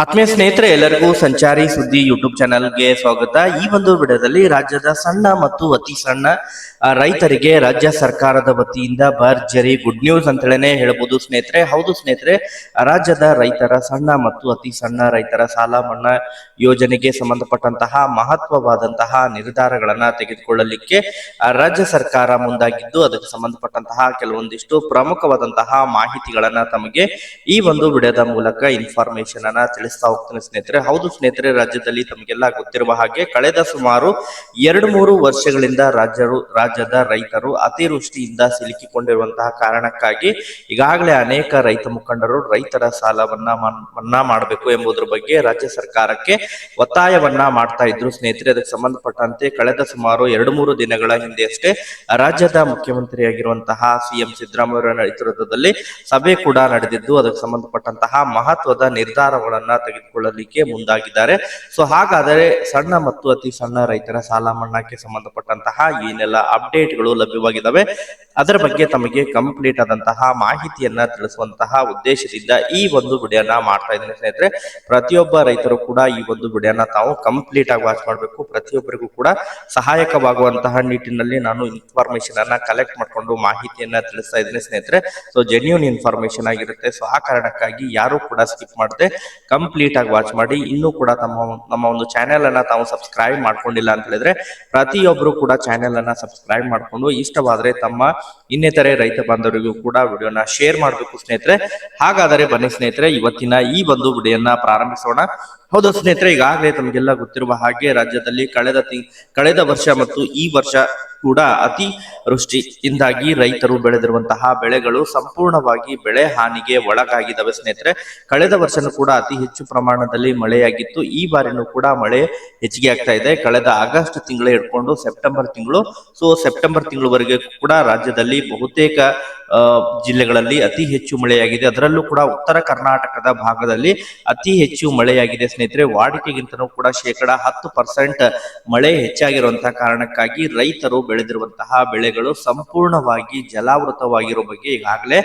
ಆತ್ಮೀಯ ಸ್ನೇಹಿತರೆ, ಎಲ್ಲರಿಗೂ ಸಂಚಾರಿ ಸುದ್ದಿ ಯೂಟ್ಯೂಬ್ ಚಾನೆಲ್ಗೆ ಸ್ವಾಗತ. ಈ ಒಂದು ವಿಡಿಯೋದಲ್ಲಿ ರಾಜ್ಯದ ಸಣ್ಣ ಮತ್ತು ಅತಿ ಸಣ್ಣ ರೈತರಿಗೆ ರಾಜ್ಯ ಸರ್ಕಾರದ ವತಿಯಿಂದ ಭರ್ಜರಿ ಗುಡ್ ನ್ಯೂಸ್ ಅಂತೇಳಿ ಹೇಳ್ಬೋದು ಸ್ನೇಹಿತರೆ. ಹೌದು ಸ್ನೇಹಿತರೆ, ರಾಜ್ಯದ ರೈತರ ಸಣ್ಣ ಮತ್ತು ಅತಿ ಸಣ್ಣ ರೈತರ ಸಾಲ ಮನ್ನಾ ಯೋಜನೆಗೆ ಸಂಬಂಧಪಟ್ಟಂತಹ ಮಹತ್ವವಾದಂತಹ ನಿರ್ಧಾರಗಳನ್ನ ತೆಗೆದುಕೊಳ್ಳಲಿಕ್ಕೆ ರಾಜ್ಯ ಸರ್ಕಾರ ಮುಂದಾಗಿದ್ದು, ಅದಕ್ಕೆ ಸಂಬಂಧಪಟ್ಟಂತಹ ಕೆಲವೊಂದಿಷ್ಟು ಪ್ರಮುಖವಾದಂತಹ ಮಾಹಿತಿಗಳನ್ನ ತಮಗೆ ಈ ಒಂದು ವಿಡಿಯೋದ ಮೂಲಕ ಇನ್ಫಾರ್ಮೇಶನ್ ಅನ್ನ ತಿಳಿಸ್ತಾ ಹೋಗ್ತೇನೆ ಸ್ನೇಹಿತರೆ. ಹೌದು ಸ್ನೇಹಿತರೆ, ರಾಜ್ಯದಲ್ಲಿ ತಮಗೆಲ್ಲ ಗೊತ್ತಿರುವ ಹಾಗೆ ಕಳೆದ ಸುಮಾರು ಎರಡು ಮೂರು ವರ್ಷಗಳಿಂದ ರಾಜ್ಯರು, ರಾಜ್ಯದ ರೈತರು ಅತಿವೃಷ್ಟಿಯಿಂದ ಸಿಲುಕಿಕೊಂಡಿರುವಂತಹ ಕಾರಣಕ್ಕಾಗಿ ಈಗಾಗಲೇ ಅನೇಕ ರೈತ ಮುಖಂಡರು ರೈತರ ಸಾಲವನ್ನ ಮನ್- ಮನ್ನಾ ಮಾಡಬೇಕು ಎಂಬುದರ ಬಗ್ಗೆ ರಾಜ್ಯ ಸರ್ಕಾರಕ್ಕೆ ಒತ್ತಾಯವನ್ನ ಮಾಡ್ತಾ ಇದ್ರು ಸ್ನೇಹಿತರೆ. ಅದಕ್ಕೆ ಸಂಬಂಧಪಟ್ಟಂತೆ ಕಳೆದ ಸುಮಾರು ಎರಡು ಮೂರು ದಿನಗಳ ಹಿಂದೆ ಅಷ್ಟೇ ರಾಜ್ಯದ ಮುಖ್ಯಮಂತ್ರಿಯಾಗಿರುವಂತಹ ಸಿಎಂ ಸಿದ್ದರಾಮಯ್ಯ ನೇತೃತ್ವದಲ್ಲಿ ಸಭೆ ಕೂಡ ನಡೆದಿದ್ದು, ಅದಕ್ಕೆ ಸಂಬಂಧಪಟ್ಟಂತಹ ಮಹತ್ವದ ನಿರ್ಧಾರಗಳನ್ನ ತೆಗೆದುಕೊಳ್ಳಲಿಕ್ಕೆ ಮುಂದಾಗಿದ್ದಾರೆ. ಸೊ ಹಾಗಾದರೆ ಸಣ್ಣ ಮತ್ತು ಅತಿ ಸಣ್ಣ ರೈತರ ಸಾಲ ಮನ್ನಾಕ್ಕೆ ಸಂಬಂಧಪಟ್ಟಂತಹ ಏನೆಲ್ಲ ಅಪ್ಡೇಟ್ಗಳು ಲಭ್ಯವಾಗಿದ್ದಾವೆ? ಅದರ ಬಗ್ಗೆ ತಮಗೆ ಕಂಪ್ಲೀಟ್ ಆದಂತಹ ಮಾಹಿತಿಯನ್ನ ತಿಳಿಸುವಂತಹ ಉದ್ದೇಶದಿಂದ ಈ ಒಂದು ವಿಡಿಯೋನ ಮಾಡ್ತಾ ಇದ್ದೇನೆ ಸ್ನೇಹಿತರೆ. ಪ್ರತಿಯೊಬ್ಬ ರೈತರು ಕೂಡ ಈ ಒಂದು ವಿಡಿಯೋನ ತಾವು ಕಂಪ್ಲೀಟ್ ಆಗಿ ವಾಚ್ ಮಾಡಬೇಕು. ಪ್ರತಿಯೊಬ್ಬರಿಗೂ ಕೂಡ ಸಹಾಯಕವಾಗುವಂತಹ ನಿಟ್ಟಿನಲ್ಲಿ ನಾನು ಇನ್ಫಾರ್ಮೇಶನ್ ಅನ್ನ ಕಲೆಕ್ಟ್ ಮಾಡ್ಕೊಂಡು ಮಾಹಿತಿಯನ್ನ ತಿಳಿಸ್ತಾ ಇದ್ದೇನೆ ಸ್ನೇಹಿತರೆ. ಸೊ ಜೆನ್ಯೂನ್ ಇನ್ಫಾರ್ಮೇಶನ್ ಆಗಿರುತ್ತೆ. ಸೊ ಆ ಕಾರಣಕ್ಕಾಗಿ ಯಾರು ಕೂಡ ಸ್ಕಿಪ್ ಮಾಡದೆ ಕಂಪ್ಲೀಟ್ ಆಗಿ ವಾಚ್ ಮಾಡಿ, ಇನ್ನೂ ಕೂಡ ತಮ್ಮ ನಮ್ಮ ಒಂದು ಚಾನೆಲ್ ಅನ್ನ ತಾವು ಸಬ್ಸ್ಕ್ರೈಬ್ ಮಾಡ್ಕೊಂಡಿಲ್ಲ ಅಂತ ಹೇಳಿದ್ರೆ ಪ್ರತಿಯೊಬ್ಬರು ಕೂಡ ಚಾನೆಲ್ ಅನ್ನ ಸಬ್ಸ್ಕ್ರೈಬ್ ಮಾಡ್ಕೊಂಡು, ಇಷ್ಟವಾದ್ರೆ ತಮ್ಮ ಇನ್ನಿತರೆ ರೈತ ಬಾಂಧವರಿಗೂ ಕೂಡ ವಿಡಿಯೋನ ಶೇರ್ ಮಾಡಬೇಕು ಸ್ನೇಹಿತರೆ. ಹಾಗಾದರೆ ಬನ್ನಿ ಸ್ನೇಹಿತರೆ, ಇವತ್ತಿನ ಈ ಒಂದು ವಿಡಿಯೋನ ಪ್ರಾರಂಭಿಸೋಣ. ಹೌದು ಸ್ನೇಹಿತರೆ, ಈಗಾಗಲೇ ತಮಗೆಲ್ಲ ಗೊತ್ತಿರುವ ಹಾಗೆ ರಾಜ್ಯದಲ್ಲಿ ಕಳೆದ ಕಳೆದ ವರ್ಷ ಮತ್ತು ಈ ವರ್ಷ ಕೂಡ ಅತಿ ವೃಷ್ಟಿಯಿಂದಾಗಿ ರೈತರು ಬೆಳೆದಿರುವಂತಹ ಬೆಳೆಗಳು ಸಂಪೂರ್ಣವಾಗಿ ಬೆಳೆ ಹಾನಿಗೆ ಒಳಗಾಗಿದ್ದಾವೆ. ಸ್ನೇಹಿತರೆ, ಕಳೆದ ವರ್ಷನೂ ಕೂಡ ಅತಿ ಹೆಚ್ಚು ಪ್ರಮಾಣದಲ್ಲಿ ಮಳೆಯಾಗಿತ್ತು. ಈ ಬಾರಿನೂ ಕೂಡ ಮಳೆ ಹೆಚ್ಚಿಗೆ ಆಗ್ತಾ ಇದೆ. ಕಳೆದ ಆಗಸ್ಟ್ ತಿಂಗಳ ಹಿಡ್ಕೊಂಡು ಸೆಪ್ಟೆಂಬರ್ ತಿಂಗಳು. ಸೊ, ಸೆಪ್ಟೆಂಬರ್ ತಿಂಗಳವರೆಗೆ ಕೂಡ ರಾಜ್ಯದಲ್ಲಿ ಬಹುತೇಕ ಜಿಲ್ಲೆಗಳಲ್ಲಿ ಅತಿ ಹೆಚ್ಚು ಮಳೆಯಾಗಿದೆ. ಅದರಲ್ಲೂ ಕೂಡ ಉತ್ತರ ಕರ್ನಾಟಕದ ಭಾಗದಲ್ಲಿ ಅತಿ ಹೆಚ್ಚು ಮಳೆಯಾಗಿದೆ. ಸ್ನೇಹಿತರೆ, ವಾಡಿಕೆಗಿಂತನೂ ಕೂಡ ಶೇಕಡ ಹತ್ತು ಪರ್ಸೆಂಟ್ ಮಳೆ ಹೆಚ್ಚಾಗಿರುವಂತಹ ಕಾರಣಕ್ಕಾಗಿ ರೈತರು ಬೆಳೆದಿರುವಂತಹ ಬೆಳೆಗಳು ಸಂಪೂರ್ಣವಾಗಿ ಜಲಾವೃತವಾಗಿರೋ ಬಗ್ಗೆ ಈಗಾಗಲೇ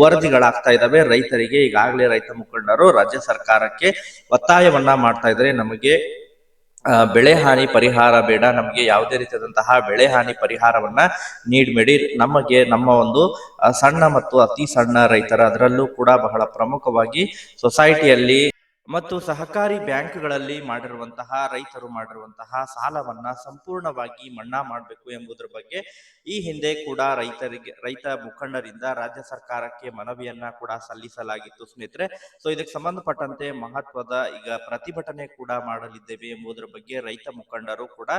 ವರದಿಗಳಾಗ್ತಾ ಇದ್ದಾವೆ ರೈತರಿಗೆ ಈಗಾಗಲೇ ರೈತ ಮುಖಂಡರು ರಾಜ್ಯ ಸರ್ಕಾರಕ್ಕೆ ಒತ್ತಾಯವನ್ನ ಮಾಡ್ತಾ ಇದ್ದಾರೆ ನಮಗೆ ಬೆಳೆ ಹಾನಿ ಪರಿಹಾರ ಬೇಡ. ನಮಗೆ ಯಾವುದೇ ರೀತಿಯಾದಂತಹ ಬೆಳೆ ಹಾನಿ ಪರಿಹಾರವನ್ನ ನೀಡಬೇಡಿ. ನಮಗೆ, ನಮ್ಮ ಒಂದು ಸಣ್ಣ ಮತ್ತು ಅತಿ ಸಣ್ಣ ರೈತರ ಅದರಲ್ಲೂ ಕೂಡ ಬಹಳ ಪ್ರಮುಖವಾಗಿ ಸೊಸೈಟಿಯಲ್ಲಿ ಮತ್ತು ಸಹಕಾರಿ ಬ್ಯಾಂಕ್ಗಳಲ್ಲಿ ಮಾಡಿರುವಂತಹ, ರೈತರು ಮಾಡಿರುವಂತಹ ಸಾಲವನ್ನ ಸಂಪೂರ್ಣವಾಗಿ ಮನ್ನಾ ಮಾಡಬೇಕು ಎಂಬುದರ ಬಗ್ಗೆ ಈ ಹಿಂದೆ ಕೂಡ ರೈತರಿಗೆ, ರೈತ ಮುಖಂಡರಿಂದ ರಾಜ್ಯ ಸರ್ಕಾರಕ್ಕೆ ಮನವಿಯನ್ನ ಕೂಡ ಸಲ್ಲಿಸಲಾಗಿತ್ತು ಸ್ನೇಹಿತರೆ. ಸೊ ಇದಕ್ಕೆ ಸಂಬಂಧಪಟ್ಟಂತೆ ಮಹತ್ವದ ಈಗ ಪ್ರತಿಭಟನೆ ಕೂಡ ಮಾಡಲಿದ್ದೇವೆ ಎಂಬುದರ ಬಗ್ಗೆ ರೈತ ಮುಖಂಡರು ಕೂಡ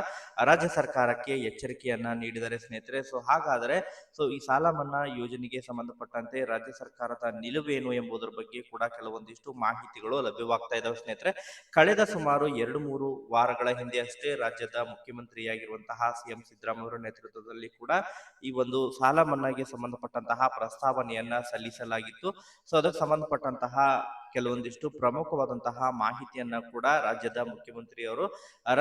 ರಾಜ್ಯ ಸರ್ಕಾರಕ್ಕೆ ಎಚ್ಚರಿಕೆಯನ್ನ ನೀಡಿದರೆ ಸ್ನೇಹಿತರೆ. ಸೊ ಹಾಗಾದರೆ ಸೊ ಈ ಸಾಲ ಮನ್ನಾ ಯೋಜನೆಗೆ ಸಂಬಂಧಪಟ್ಟಂತೆ ರಾಜ್ಯ ಸರ್ಕಾರದ ನಿಲುವೇನು ಎಂಬುದರ ಬಗ್ಗೆ ಕೂಡ ಕೆಲವೊಂದಿಷ್ಟು ಮಾಹಿತಿಗಳು ಲಭ್ಯವಾಗ್ತಾ ಇದಾವೆ ಸ್ನೇಹಿತರೆ, ಕಳೆದ ಸುಮಾರು ಎರಡು ಮೂರು ವಾರಗಳ ಹಿಂದೆ ಅಷ್ಟೇ ರಾಜ್ಯದ ಮುಖ್ಯಮಂತ್ರಿಯಾಗಿರುವಂತಹ ಸಿಎಂ ಸಿದ್ದರಾಮಯ್ಯ ನೇತೃತ್ವದಲ್ಲಿ ಕೂಡ ಈ ಒಂದು ಸಾಲ ಮನ್ನಾಗೆ ಸಂಬಂಧಪಟ್ಟಂತಹ ಪ್ರಸ್ತಾವನೆಯನ್ನ ಸಲ್ಲಿಸಲಾಗಿತ್ತು. ಸೊ, ಅದಕ್ಕೆ ಸಂಬಂಧಪಟ್ಟಂತಹ ಕೆಲವೊಂದಿಷ್ಟು ಪ್ರಮುಖವಾದಂತಹ ಮಾಹಿತಿಯನ್ನ ಕೂಡ ರಾಜ್ಯದ ಮುಖ್ಯಮಂತ್ರಿಯವರು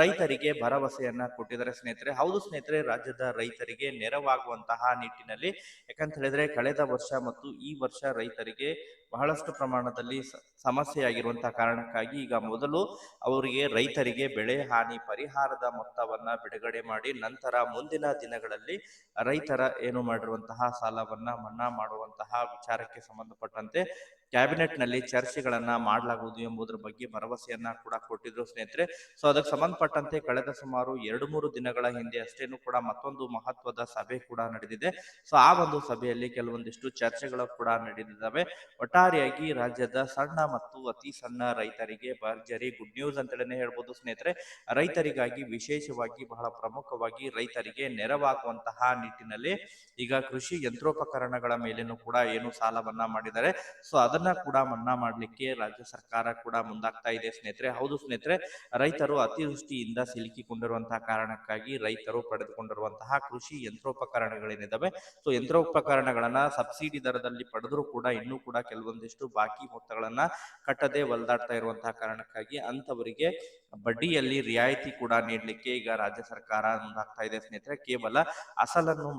ರೈತರಿಗೆ ಭರವಸೆಯನ್ನ ಕೊಟ್ಟಿದ್ದಾರೆ. ಸ್ನೇಹಿತರೆ, ಹೌದು ಸ್ನೇಹಿತರೆ, ರಾಜ್ಯದ ರೈತರಿಗೆ ನೆರವಾಗುವಂತಹ ನಿಟ್ಟಿನಲ್ಲಿ, ಯಾಕಂತ ಹೇಳಿದ್ರೆ ಕಳೆದ ವರ್ಷ ಮತ್ತು ಈ ವರ್ಷ ರೈತರಿಗೆ ಬಹಳಷ್ಟು ಪ್ರಮಾಣದಲ್ಲಿ ಸಮಸ್ಯೆಯಾಗಿರುವಂತಹ ಕಾರಣಕ್ಕಾಗಿ ಈಗ ಮೊದಲು ಅವರಿಗೆ ರೈತರಿಗೆ ಬೆಳೆ ಹಾನಿ ಪರಿಹಾರದ ಮೊತ್ತವನ್ನ ಬಿಡುಗಡೆ ಮಾಡಿ, ನಂತರ ಮುಂದಿನ ದಿನಗಳಲ್ಲಿ ರೈತರ ಏನು ಮಾಡಿರುವಂತಹ ಸಾಲವನ್ನ ಮನ್ನಾ ಮಾಡುವಂತಹ ವಿಚಾರಕ್ಕೆ ಸಂಬಂಧಪಟ್ಟಂತೆ ಕ್ಯಾಬಿನೆಟ್ನಲ್ಲಿ ಚರ್ಚೆಗಳನ್ನ ಮಾಡಲಾಗುವುದು ಎಂಬುದರ ಬಗ್ಗೆ ಭರವಸೆಯನ್ನ ಕೂಡ ಕೊಟ್ಟಿದ್ರು ಸ್ನೇಹಿತರೆ. ಸೊ, ಅದಕ್ಕೆ ಸಂಬಂಧಪಟ್ಟಂತೆ ಕಳೆದ ಸುಮಾರು ಎರಡು ಮೂರು ದಿನಗಳ ಹಿಂದೆ ಅಷ್ಟೇನು ಕೂಡ ಮತ್ತೊಂದು ಮಹತ್ವದ ಸಭೆ ಕೂಡ ನಡೆದಿದೆ. ಸೊ, ಆ ಒಂದು ಸಭೆಯಲ್ಲಿ ಕೆಲವೊಂದಿಷ್ಟು ಚರ್ಚೆಗಳು ಕೂಡ ನಡೆದಿದ್ದಾವೆ. ಒಟ್ಟಾರೆಯಾಗಿ ರಾಜ್ಯದ ಸಣ್ಣ ಮತ್ತು ಅತಿ ಸಣ್ಣ ರೈತರಿಗೆ ಭರ್ಜರಿ ಗುಡ್ ನ್ಯೂಸ್ ಅಂತಲೇ ಹೇಳ್ಬೋದು ಸ್ನೇಹಿತರೆ. ರೈತರಿಗಾಗಿ ವಿಶೇಷವಾಗಿ ಬಹಳ ಪ್ರಮುಖವಾಗಿ ರೈತರಿಗೆ ನೆರವಾಗುವಂತಹ ನಿಟ್ಟಿನಲ್ಲಿ ಈಗ ಕೃಷಿ ಯಂತ್ರೋಪಕರಣಗಳ ಮೇಲೇನು ಕೂಡ ಏನು ಸಾಲವನ್ನ ಮಾಡಿದ್ದಾರೆ. ಸೊ ಅದನ್ನ ಕೂಡ ಮನ್ನಾ ಮಾಡಲಿಕ್ಕೆ ರಾಜ್ಯ ಸರ್ಕಾರ ಕೂಡ ಮುಂದಾಗ್ತಾ ಇದೆ. ಸ್ನೇಹಿತರೆ, ಹೌದು ಸ್ನೇಹಿತರೆ, ರೈತರು ಅತಿವೃಷ್ಟಿಯಿಂದ ಸಿಲುಕಿಕೊಂಡಿರುವಂತಹ ಕಾರಣಕ್ಕಾಗಿ ರೈತರು ಪಡೆದುಕೊಂಡಿರುವಂತಹ ಕೃಷಿ ಯಂತ್ರೋಪಕರಣಗಳೇನಿದಾವೆ. ಸೊ ಯಂತ್ರೋಪಕರಣಗಳನ್ನ ಸಬ್ಸಿಡಿ ದರದಲ್ಲಿ ಪಡೆದರೂ ಕೂಡ ಇನ್ನೂ ಕೂಡ ಕೆಲವೊಂದಿಷ್ಟು ಬಾಕಿ ಮೊತ್ತಗಳನ್ನ ಕಟ್ಟದೆ ಒಲ್ದಾಡ್ತಾ ಇರುವಂತಹ ಕಾರಣಕ್ಕಾಗಿ ಅಂತವರಿಗೆ ಬಡ್ಡಿಯಲ್ಲಿ ರಿಯಾಯಿತಿ ಕೂಡ ನೀಡಲಿಕ್ಕೆ ಈಗ ರಾಜ್ಯ ಸರ್ಕಾರ ಮುಂದಾಗ್ತಾ ಇದೆ ಸ್ನೇಹಿತರೆ. ಕೇವಲ ಅಸಲನ್ನು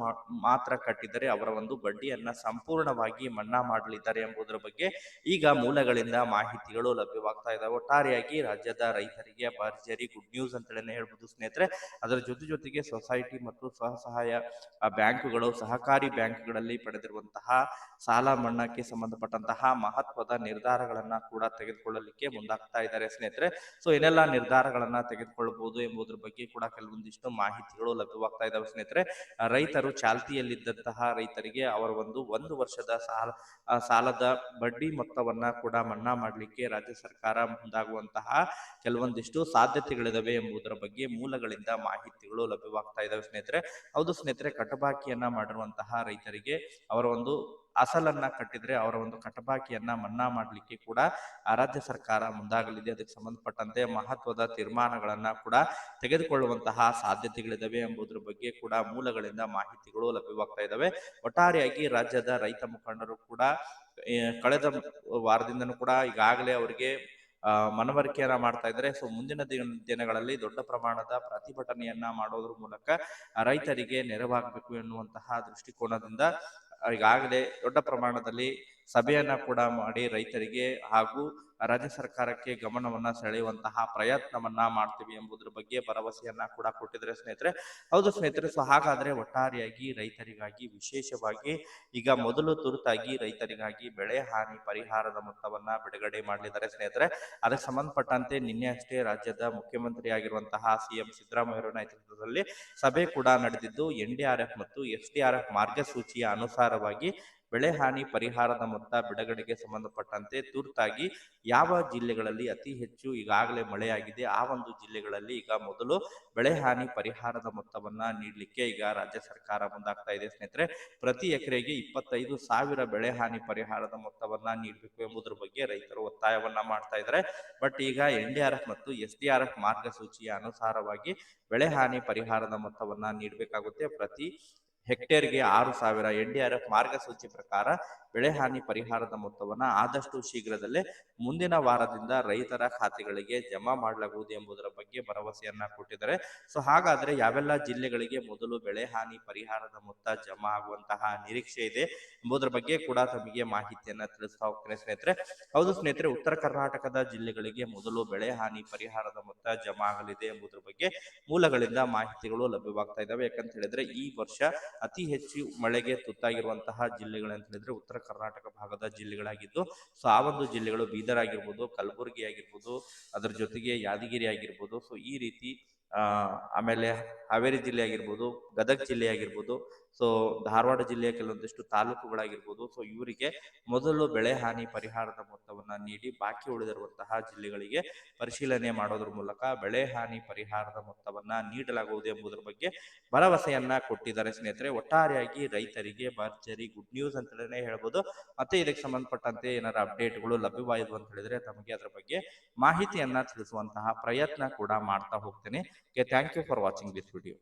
ಮಾತ್ರ ಕಟ್ಟಿದರೆ ಅವರ ಒಂದು ಬಡ್ಡಿಯನ್ನ ಸಂಪೂರ್ಣವಾಗಿ ಮನ್ನಾ ಮಾಡಲಿದ್ದಾರೆ ಎಂಬುದರ ಬಗ್ಗೆ ಈಗ ಮೂಲಗಳಿಂದ ಮಾಹಿತಿಗಳು ಲಭ್ಯವಾಗ್ತಾ ಇದಾವೆ. ಒಟ್ಟಾರೆಯಾಗಿ ರಾಜ್ಯದ ರೈತರಿಗೆ ಭರ್ಜರಿ ಗುಡ್ ನ್ಯೂಸ್ ಅಂತೇಳಿ ಹೇಳ್ಬೋದು ಸ್ನೇಹಿತರೆ. ಅದರ ಜೊತೆ ಜೊತೆಗೆ ಸೊಸೈಟಿ ಮತ್ತು ಸ್ವಸಹಾಯ ಬ್ಯಾಂಕುಗಳು, ಸಹಕಾರಿ ಬ್ಯಾಂಕ್ಗಳಲ್ಲಿ ಪಡೆದಿರುವಂತಹ ಸಾಲ ಮನ್ನಾಕ್ಕೆ ಸಂಬಂಧಪಟ್ಟಂತಹ ಮಹತ್ವದ ನಿರ್ಧಾರಗಳನ್ನ ಕೂಡ ತೆಗೆದುಕೊಳ್ಳಲಿಕ್ಕೆ ಮುಂದಾಗ್ತಾ ಇದ್ದಾರೆ ಸ್ನೇಹಿತರೆ. ಸೊ ಏನೆಲ್ಲ ನಿರ್ಧಾರಗಳನ್ನ ತೆಗೆದುಕೊಳ್ಳಬಹುದು ಎಂಬುದ್ರ ಬಗ್ಗೆ ಕೂಡ ಕೆಲವೊಂದಿಷ್ಟು ಮಾಹಿತಿಗಳು ಲಭ್ಯವಾಗ್ತಾ ಇದಾವೆ ಸ್ನೇಹಿತರೆ. ರೈತರು ಚಾಲ್ತಿಯಲ್ಲಿದ್ದಂತಹ ರೈತರಿಗೆ ಅವರ ಒಂದು ಒಂದು ವರ್ಷದ ಸಾಲ ಸಾಲದ ಬಡ್ಡಿ ಮೊತ್ತವನ್ನ ಕೂಡ ಮನ್ನಾ ಮಾಡಲಿಕ್ಕೆ ರಾಜ್ಯ ಸರ್ಕಾರ ಮುಂದಾಗುವಂತಹ ಕೆಲವೊಂದಿಷ್ಟು ಸಾಧ್ಯತೆಗಳಿದಾವೆ ಎಂಬುದರ ಬಗ್ಗೆ ಮೂಲಗಳಿಂದ ಮಾಹಿತಿಗಳು ಲಭ್ಯವಾಗ್ತಾ ಇದಾವೆ ಸ್ನೇಹಿತರೆ. ಹೌದು ಸ್ನೇಹಿತರೆ, ಕಟಬಾಕಿಯನ್ನ ಮಾಡಿರುವಂತಹ ರೈತರಿಗೆ ಅವರ ಒಂದು ಅಸಲನ್ನ ಕಟ್ಟಿದ್ರೆ ಅವರ ಒಂದು ಕಟಬಾಕಿಯನ್ನ ಮನ್ನಾ ಮಾಡಲಿಕ್ಕೆ ಕೂಡ ರಾಜ್ಯ ಸರ್ಕಾರ ಮುಂದಾಗಲಿದೆ. ಅದಕ್ಕೆ ಸಂಬಂಧಪಟ್ಟಂತೆ ಮಹತ್ವದ ತೀರ್ಮಾನಗಳನ್ನ ಕೂಡ ತೆಗೆದುಕೊಳ್ಳುವಂತಹ ಸಾಧ್ಯತೆಗಳಿದಾವೆ ಎಂಬುದರ ಬಗ್ಗೆ ಕೂಡ ಮೂಲಗಳಿಂದ ಮಾಹಿತಿಗಳು ಲಭ್ಯವಾಗ್ತಾ ಇದಾವೆ. ಒಟ್ಟಾರೆಯಾಗಿ ರಾಜ್ಯದ ರೈತ ಮುಖಂಡರು ಕೂಡ ಕಳೆದ ವಾರದಿಂದನೂ ಕೂಡ ಈಗಾಗಲೇ ಅವರಿಗೆ ಮನವರಿಕೆಯನ್ನ ಮಾಡ್ತಾ ಇದ್ರೆ ಸೊ, ಮುಂದಿನ ದಿನ, ದಿನಗಳಲ್ಲಿ ದೊಡ್ಡ ಪ್ರಮಾಣದ ಪ್ರತಿಭಟನೆಯನ್ನ ಮಾಡೋದ್ರ ಮೂಲಕ ರೈತರಿಗೆ ನೆರವಾಗಬೇಕು ಎನ್ನುವಂತಹ ದೃಷ್ಟಿಕೋನದಿಂದ ಈಗಾಗಲೇ ದೊಡ್ಡ ಪ್ರಮಾಣದಲ್ಲಿ ಸಭೆಯನ್ನ ಕೂಡ ಮಾಡಿ ರೈತರಿಗೆ ಹಾಗೂ ರಾಜ್ಯ ಸರ್ಕಾರಕ್ಕೆ ಗಮನವನ್ನ ಸೆಳೆಯುವಂತಹ ಪ್ರಯತ್ನವನ್ನ ಮಾಡ್ತೀವಿ ಎಂಬುದರ ಬಗ್ಗೆ ಭರವಸೆಯನ್ನ ಕೂಡ ಕೊಟ್ಟಿದ್ರೆ ಸ್ನೇಹಿತರೆ. ಹೌದು ಸ್ನೇಹಿತರೆ, ಸೊ ಹಾಗಾದ್ರೆ ಒಟ್ಟಾರೆಯಾಗಿ ರೈತರಿಗಾಗಿ ವಿಶೇಷವಾಗಿ ಈಗ ಮೊದಲು ತುರ್ತಾಗಿ ರೈತರಿಗಾಗಿ ಬೆಳೆ ಹಾನಿ ಪರಿಹಾರದ ಮೊತ್ತವನ್ನ ಬಿಡುಗಡೆ ಮಾಡಲಿದ್ದಾರೆ ಸ್ನೇಹಿತರೆ. ಅದಕ್ಕೆ ಸಂಬಂಧಪಟ್ಟಂತೆ ನಿನ್ನೆ ಅಷ್ಟೇ ರಾಜ್ಯದ ಮುಖ್ಯಮಂತ್ರಿ ಆಗಿರುವಂತಹ ಸಿಎಂ ಸಿದ್ದರಾಮಯ್ಯ ನೇತೃತ್ವದಲ್ಲಿ ಸಭೆ ಕೂಡ ನಡೆದಿದ್ದು ಎನ್ಡಿಆರ್ಎಫ್ ಮತ್ತು ಎಫ್ ಮಾರ್ಗಸೂಚಿಯ ಅನುಸಾರವಾಗಿ ಬೆಳೆ ಹಾನಿ ಪರಿಹಾರದ ಮೊತ್ತ ಬಿಡುಗಡೆಗೆ ಸಂಬಂಧಪಟ್ಟಂತೆ ತುರ್ತಾಗಿ ಯಾವ ಜಿಲ್ಲೆಗಳಲ್ಲಿ ಅತಿ ಹೆಚ್ಚು ಈಗಾಗಲೇ ಮಳೆಯಾಗಿದೆ, ಆ ಒಂದು ಜಿಲ್ಲೆಗಳಲ್ಲಿ ಈಗ ಮೊದಲು ಬೆಳೆ ಹಾನಿ ಪರಿಹಾರದ ಮೊತ್ತವನ್ನ ನೀಡಲಿಕ್ಕೆ ಈಗ ರಾಜ್ಯ ಸರ್ಕಾರ ಮುಂದಾಗ್ತಾ ಇದೆ. ಸ್ನೇಹಿತರೆ, ಪ್ರತಿ ಎಕರೆಗೆ ಇಪ್ಪತ್ತೈದು ಸಾವಿರ ಬೆಳೆ ಹಾನಿ ಪರಿಹಾರದ ಮೊತ್ತವನ್ನ ನೀಡಬೇಕು ಎಂಬುದರ ಬಗ್ಗೆ ರೈತರು ಒತ್ತಾಯವನ್ನ ಮಾಡ್ತಾ ಇದ್ದಾರೆ. ಬಟ್ ಈಗ ಎನ್ ಡಿ ಆರ್ ಎಫ್ ಮತ್ತು ಎಸ್ ಡಿ ಆರ್ ಎಫ್ ಮಾರ್ಗಸೂಚಿಯ ಅನುಸಾರವಾಗಿ ಬೆಳೆ ಹಾನಿ ಪರಿಹಾರದ ಮೊತ್ತವನ್ನ ನೀಡಬೇಕಾಗುತ್ತೆ. ಪ್ರತಿ ಹೆಕ್ಟೇರ್ಗೆ ಆರು ಸಾವಿರ ಎನ್ ಡಿ ಆರ್ ಎಫ್ ಮಾರ್ಗಸೂಚಿ ಪ್ರಕಾರ ಬೆಳೆ ಹಾನಿ ಪರಿಹಾರದ ಮೊತ್ತವನ್ನ ಆದಷ್ಟು ಶೀಘ್ರದಲ್ಲೇ ಮುಂದಿನ ವಾರದಿಂದ ರೈತರ ಖಾತೆಗಳಿಗೆ ಜಮಾ ಮಾಡಲಾಗುವುದು ಎಂಬುದರ ಬಗ್ಗೆ ಭರವಸೆಯನ್ನ ಕೊಟ್ಟಿದ್ದಾರೆ. ಸೊ, ಹಾಗಾದ್ರೆ ಯಾವೆಲ್ಲ ಜಿಲ್ಲೆಗಳಿಗೆ ಮೊದಲು ಬೆಳೆ ಹಾನಿ ಪರಿಹಾರದ ಮೊತ್ತ ಜಮಾ ಆಗುವಂತಹ ನಿರೀಕ್ಷೆ ಇದೆ ಎಂಬುದರ ಬಗ್ಗೆ ಕೂಡ ತಮಗೆ ಮಾಹಿತಿಯನ್ನ ತಿಳಿಸ್ತಾ ಹೋಗ್ತೇನೆ ಸ್ನೇಹಿತರೆ. ಹೌದು ಸ್ನೇಹಿತರೆ, ಉತ್ತರ ಕರ್ನಾಟಕದ ಜಿಲ್ಲೆಗಳಿಗೆ ಮೊದಲು ಬೆಳೆ ಹಾನಿ ಪರಿಹಾರದ ಮೊತ್ತ ಜಮಾ ಆಗಲಿದೆ ಎಂಬುದರ ಬಗ್ಗೆ ಮೂಲಗಳಿಂದ ಮಾಹಿತಿಗಳು ಲಭ್ಯವಾಗ್ತಾ ಇದಾವೆ ಯಾಕಂತ ಹೇಳಿದ್ರೆ ಈ ವರ್ಷ ಅತಿ ಹೆಚ್ಚು ಮಳೆಗೆ ತುತ್ತಾಗಿರುವಂತಹ ಜಿಲ್ಲೆಗಳಂತ ಹೇಳಿದ್ರೆ ಉತ್ತರ ಕರ್ನಾಟಕ ಭಾಗದ ಜಿಲ್ಲೆಗಳಾಗಿದ್ದು, ಸೊ ಆ ಒಂದು ಜಿಲ್ಲೆಗಳು ಬೀದರ್ ಆಗಿರ್ಬೋದು ಕಲಬುರಗಿ ಆಗಿರ್ಬೋದು ಅದರ ಜೊತೆಗೆ ಯಾದಗಿರಿ ಆಗಿರ್ಬೋದು ಸೊ ಈ ರೀತಿ ಆಮೇಲೆ ಹಾವೇರಿ ಜಿಲ್ಲೆ ಆಗಿರ್ಬೋದು, ಗದಗ ಜಿಲ್ಲೆ ಆಗಿರ್ಬೋದು ಸೊ ಧಾರವಾಡ ಜಿಲ್ಲೆಯ ಕೆಲವೊಂದಿಷ್ಟು ತಾಲೂಕುಗಳಾಗಿರ್ಬೋದು ಸೊ ಇವರಿಗೆ ಮೊದಲು ಬೆಳೆ ಹಾನಿ ಪರಿಹಾರದ ಮೊತ್ತವನ್ನು ನೀಡಿ ಬಾಕಿ ಉಳಿದಿರುವಂತಹ ಜಿಲ್ಲೆಗಳಿಗೆ ಪರಿಶೀಲನೆ ಮಾಡೋದ್ರ ಮೂಲಕ ಬೆಳೆ ಹಾನಿ ಪರಿಹಾರದ ಮೊತ್ತವನ್ನ ನೀಡಲಾಗುವುದು ಎಂಬುದರ ಬಗ್ಗೆ ಭರವಸೆಯನ್ನ ಕೊಟ್ಟಿದ್ದಾರೆ ಸ್ನೇಹಿತರೆ. ಒಟ್ಟಾರೆಯಾಗಿ ರೈತರಿಗೆ ಭರ್ಜರಿ ಗುಡ್ ನ್ಯೂಸ್ ಅಂತಲೇ ಹೇಳ್ಬೋದು. ಮತ್ತೆ ಇದಕ್ಕೆ ಸಂಬಂಧಪಟ್ಟಂತೆ ಏನಾರ ಅಪ್ಡೇಟ್ಗಳು ಲಭ್ಯವಾಯಿತು ಅಂತ ಹೇಳಿದ್ರೆ ತಮಗೆ ಅದರ ಬಗ್ಗೆ ಮಾಹಿತಿಯನ್ನ ತಿಳಿಸುವಂತಹ ಪ್ರಯತ್ನ ಕೂಡ ಮಾಡ್ತಾ ಹೋಗ್ತೇನೆ. Thank you for watching this video.